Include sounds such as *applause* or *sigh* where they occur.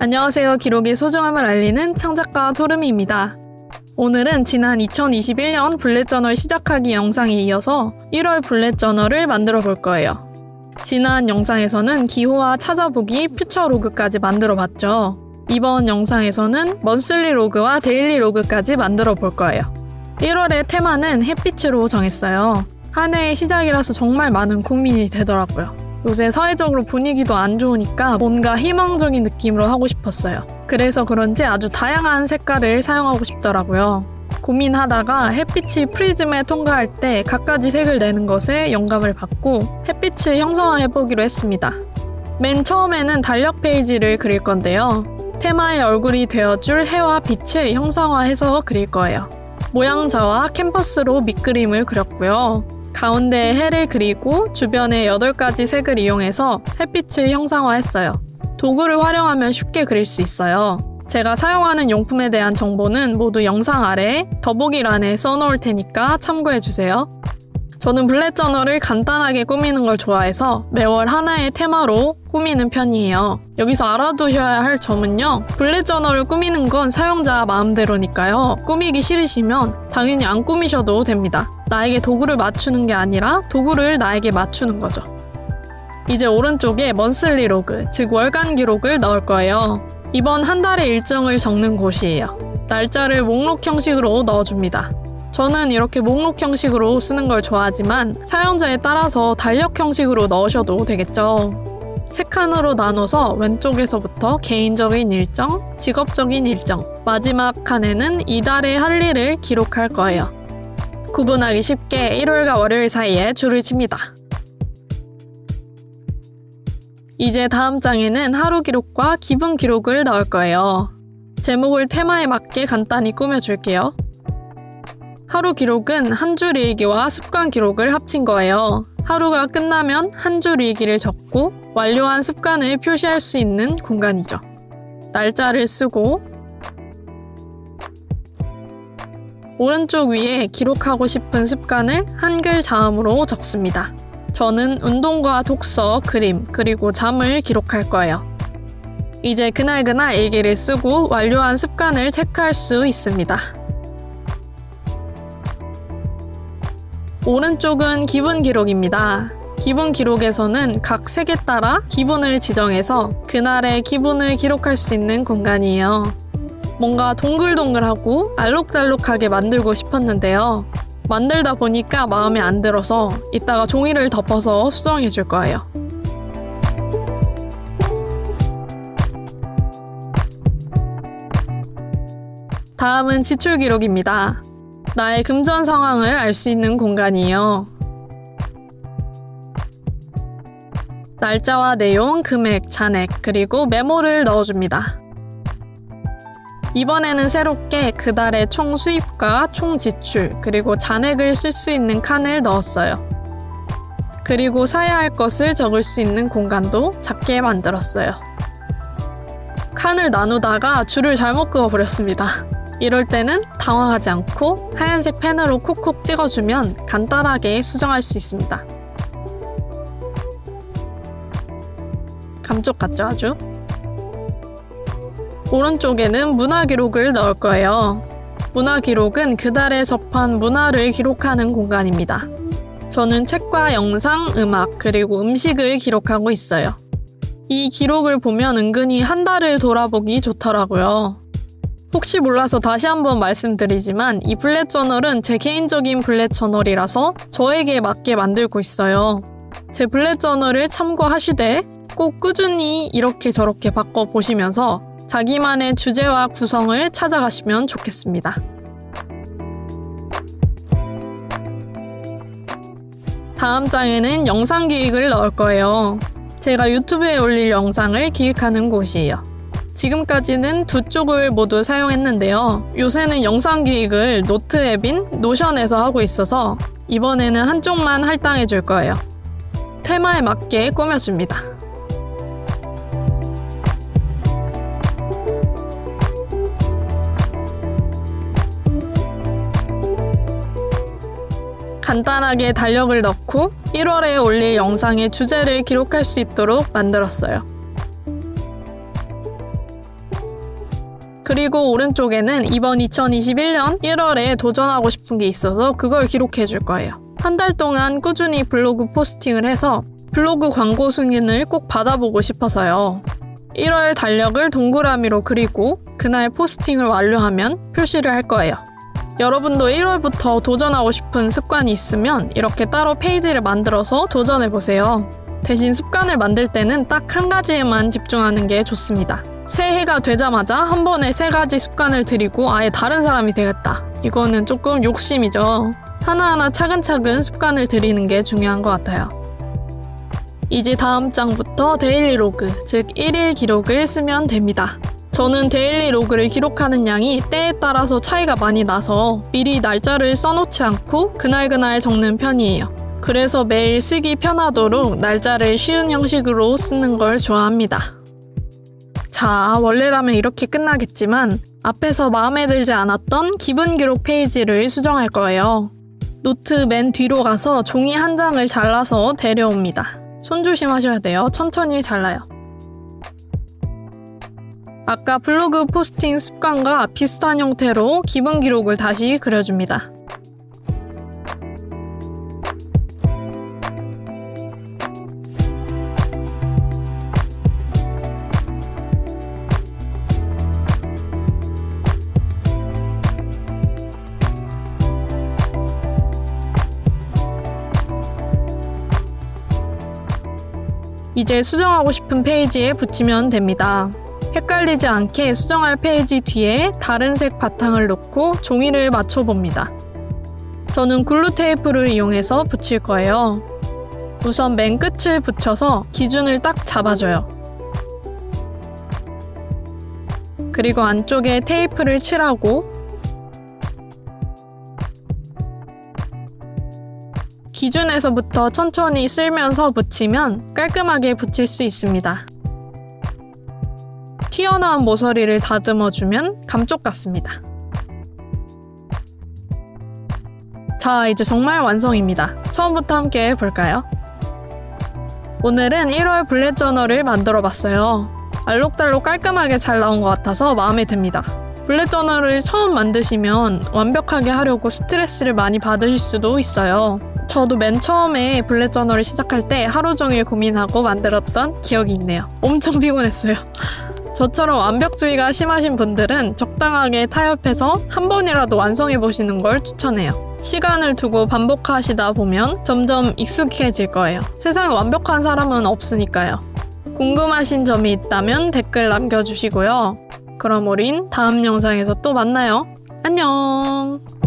안녕하세요. 기록의 소중함을 알리는 창작가 토르미입니다. 오늘은 지난 2021년 블랙저널 시작하기 영상에 이어서 1월 블랙저널을 만들어 볼 거예요. 지난 영상에서는 기호와 찾아보기, 퓨처 로그까지 만들어 봤죠. 이번 영상에서는 먼슬리 로그와 데일리 로그까지 만들어 볼 거예요. 1월의 테마는 햇빛으로 정했어요. 한 해의 시작이라서 정말 많은 고민이 되더라고요. 요새 사회적으로 분위기도 안 좋으니까 뭔가 희망적인 느낌으로 하고 싶었어요. 그래서 그런지 아주 다양한 색깔을 사용하고 싶더라고요. 고민하다가 햇빛이 프리즘에 통과할 때 각가지 색을 내는 것에 영감을 받고 햇빛을 형성해보기로 했습니다. 맨 처음에는 달력 페이지를 그릴 건데요. 테마의 얼굴이 되어줄 해와 빛을 형상화해서 그릴 거예요. 모양자와 캔버스로 밑그림을 그렸고요. 가운데에 해를 그리고 주변에 8가지 색을 이용해서 햇빛을 형상화했어요. 도구를 활용하면 쉽게 그릴 수 있어요. 제가 사용하는 용품에 대한 정보는 모두 영상 아래에 더보기란에 써놓을 테니까 참고해주세요. 저는 블랙 저널을 간단하게 꾸미는 걸 좋아해서 매월 하나의 테마로 꾸미는 편이에요. 여기서 알아두셔야 할 점은요. 블랙 저널을 꾸미는 건 사용자 마음대로니까요. 꾸미기 싫으시면 당연히 안 꾸미셔도 됩니다. 나에게 도구를 맞추는 게 아니라 도구를 나에게 맞추는 거죠. 이제 오른쪽에 먼슬리 로그, 즉 월간 기록을 넣을 거예요. 이번 한 달의 일정을 적는 곳이에요. 날짜를 목록 형식으로 넣어줍니다. 저는 이렇게 목록 형식으로 쓰는 걸 좋아하지만 사용자에 따라서 달력 형식으로 넣으셔도 되겠죠. 세 칸으로 나눠서 왼쪽에서부터 개인적인 일정, 직업적인 일정, 마지막 칸에는 이달의 할 일을 기록할 거예요. 구분하기 쉽게 일요일과 월요일 사이에 줄을 칩니다. 이제 다음 장에는 하루 기록과 기분 기록을 넣을 거예요. 제목을 테마에 맞게 간단히 꾸며줄게요. 하루 기록은 한 줄 일기와 습관 기록을 합친 거예요. 하루가 끝나면 한 줄 일기를 적고 완료한 습관을 표시할 수 있는 공간이죠. 날짜를 쓰고 오른쪽 위에 기록하고 싶은 습관을 한글 자음으로 적습니다. 저는 운동과 독서, 그림, 그리고 잠을 기록할 거예요. 이제 그날그날 일기를 쓰고 완료한 습관을 체크할 수 있습니다. 오른쪽은 기분 기록입니다. 기분 기록에서는 각 색에 따라 기분을 지정해서 그날의 기분을 기록할 수 있는 공간이에요. 뭔가 동글동글하고 알록달록하게 만들고 싶었는데요. 만들다 보니까 마음에 안 들어서 이따가 종이를 덮어서 수정해 줄 거예요. 다음은 지출 기록입니다. 나의 금전 상황을 알 수 있는 공간이에요. 날짜와 내용, 금액, 잔액, 그리고 메모를 넣어줍니다. 이번에는 새롭게 그달의 총 수입과 총 지출, 그리고 잔액을 쓸 수 있는 칸을 넣었어요. 그리고 사야 할 것을 적을 수 있는 공간도 작게 만들었어요. 칸을 나누다가 줄을 잘못 그어버렸습니다. 이럴 때는 당황하지 않고 하얀색 펜으로 콕콕 찍어주면 간단하게 수정할 수 있습니다. 감쪽 같죠, 아주? 오른쪽에는 문화 기록을 넣을 거예요. 문화 기록은 그달에 접한 문화를 기록하는 공간입니다. 저는 책과 영상, 음악, 그리고 음식을 기록하고 있어요. 이 기록을 보면 은근히 한 달을 돌아보기 좋더라고요. 혹시 몰라서 다시 한번 말씀드리지만 이 블랙 저널은 제 개인적인 블랙 저널이라서 저에게 맞게 만들고 있어요. 제 블랙 저널을 참고하시되 꼭 꾸준히 이렇게 저렇게 바꿔 보시면서 자기만의 주제와 구성을 찾아가시면 좋겠습니다. 다음 장에는 영상 기획을 넣을 거예요. 제가 유튜브에 올릴 영상을 기획하는 곳이에요. 지금까지는 두 쪽을 모두 사용했는데요. 요새는 영상 기획을 노트 앱인 노션에서 하고 있어서 이번에는 한쪽만 할당해 줄 거예요. 테마에 맞게 꾸며줍니다. 간단하게 달력을 넣고 1월에 올릴 영상의 주제를 기록할 수 있도록 만들었어요. 그리고 오른쪽에는 이번 2021년 1월에 도전하고 싶은 게 있어서 그걸 기록해 줄 거예요. 한 달 동안 꾸준히 블로그 포스팅을 해서 블로그 광고 승인을 꼭 받아보고 싶어서요. 1월 달력을 동그라미로 그리고 그날 포스팅을 완료하면 표시를 할 거예요. 여러분도 1월부터 도전하고 싶은 습관이 있으면 이렇게 따로 페이지를 만들어서 도전해 보세요. 대신 습관을 만들 때는 딱 한 가지에만 집중하는 게 좋습니다. 새해가 되자마자 한 번에 세 가지 습관을 들이고 아예 다른 사람이 되겠다. 이거는 조금 욕심이죠. 하나하나 차근차근 습관을 들이는 게 중요한 것 같아요. 이제 다음 장부터 데일리 로그, 즉 1일 기록을 쓰면 됩니다. 저는 데일리 로그를 기록하는 양이 때에 따라서 차이가 많이 나서 미리 날짜를 써놓지 않고 그날그날 적는 편이에요. 그래서 매일 쓰기 편하도록 날짜를 쉬운 형식으로 쓰는 걸 좋아합니다. 자, 원래라면 이렇게 끝나겠지만 앞에서 마음에 들지 않았던 기분 기록 페이지를 수정할 거예요. 노트 맨 뒤로 가서 종이 한 장을 잘라서 데려옵니다. 손 조심하셔야 돼요. 천천히 잘라요. 아까 블로그 포스팅 습관과 비슷한 형태로 기분 기록을 다시 그려줍니다. 이제 수정하고 싶은 페이지에 붙이면 됩니다. 헷갈리지 않게 수정할 페이지 뒤에 다른 색 바탕을 놓고 종이를 맞춰봅니다. 저는 글루 테이프를 이용해서 붙일 거예요. 우선 맨 끝을 붙여서 기준을 딱 잡아줘요. 그리고 안쪽에 테이프를 칠하고 기준에서부터 천천히 쓸면서 붙이면 깔끔하게 붙일 수 있습니다. 튀어나온 모서리를 다듬어주면 감쪽 같습니다. 자, 이제 정말 완성입니다. 처음부터 함께 볼까요? 오늘은 1월 블랙 저널을 만들어 봤어요. 알록달록 깔끔하게 잘 나온 것 같아서 마음에 듭니다. 블랙 저널을 처음 만드시면 완벽하게 하려고 스트레스를 많이 받으실 수도 있어요. 저도 맨 처음에 블랙 저널을 시작할 때 하루 종일 고민하고 만들었던 기억이 있네요. 엄청 *laughs* 피곤했어요. 저처럼 완벽주의가 심하신 분들은 적당하게 타협해서 한 번이라도 완성해 보시는 걸 추천해요. 시간을 두고 반복하시다 보면 점점 익숙해질 거예요. 세상에 완벽한 사람은 없으니까요. 궁금하신 점이 있다면 댓글 남겨주시고요. 그럼 우린 다음 영상에서 또 만나요. 안녕!